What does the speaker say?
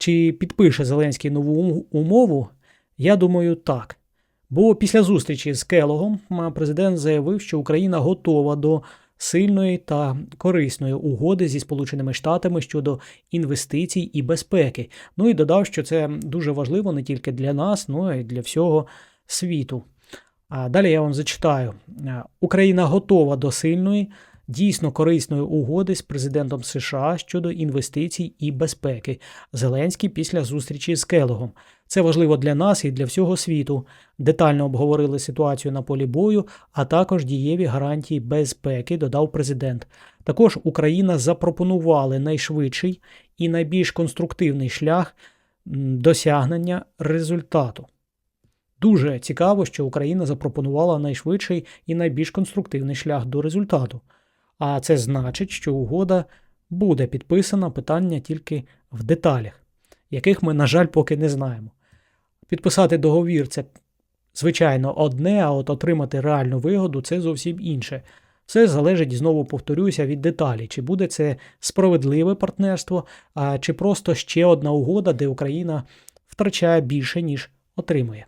Чи підпише Зеленський нову умову? Я думаю, так. Бо після зустрічі з Келогом президент заявив, що Україна готова до сильної та корисної угоди зі Сполученими Штатами щодо інвестицій і безпеки. Ну і додав, що це дуже важливо не тільки для нас, но й для всього світу. А далі я вам зачитаю: Е, Україна готова до сильної, дійсно корисної угоди з президентом США щодо інвестицій і безпеки. Зеленський після зустрічі з Келогом. Це важливо для нас і для всього світу. Детально обговорили ситуацію на полі бою, а також дієві гарантії безпеки, додав президент. Також Україна запропонували найшвидший і найбільш конструктивний шлях досягнення результату. Дуже цікаво, що Україна запропонувала найшвидший і найбільш конструктивний шлях до результату. А це значить, що угода буде підписана питання тільки в деталях, яких ми, на жаль, поки не знаємо. Підписати договір це, звичайно, одне, а от отримати реальну вигоду це зовсім інше. Все залежить, знову повторюся, від деталі, чи буде це справедливе партнерство, а чи просто ще одна угода, де Україна втрачає більше, ніж отримує.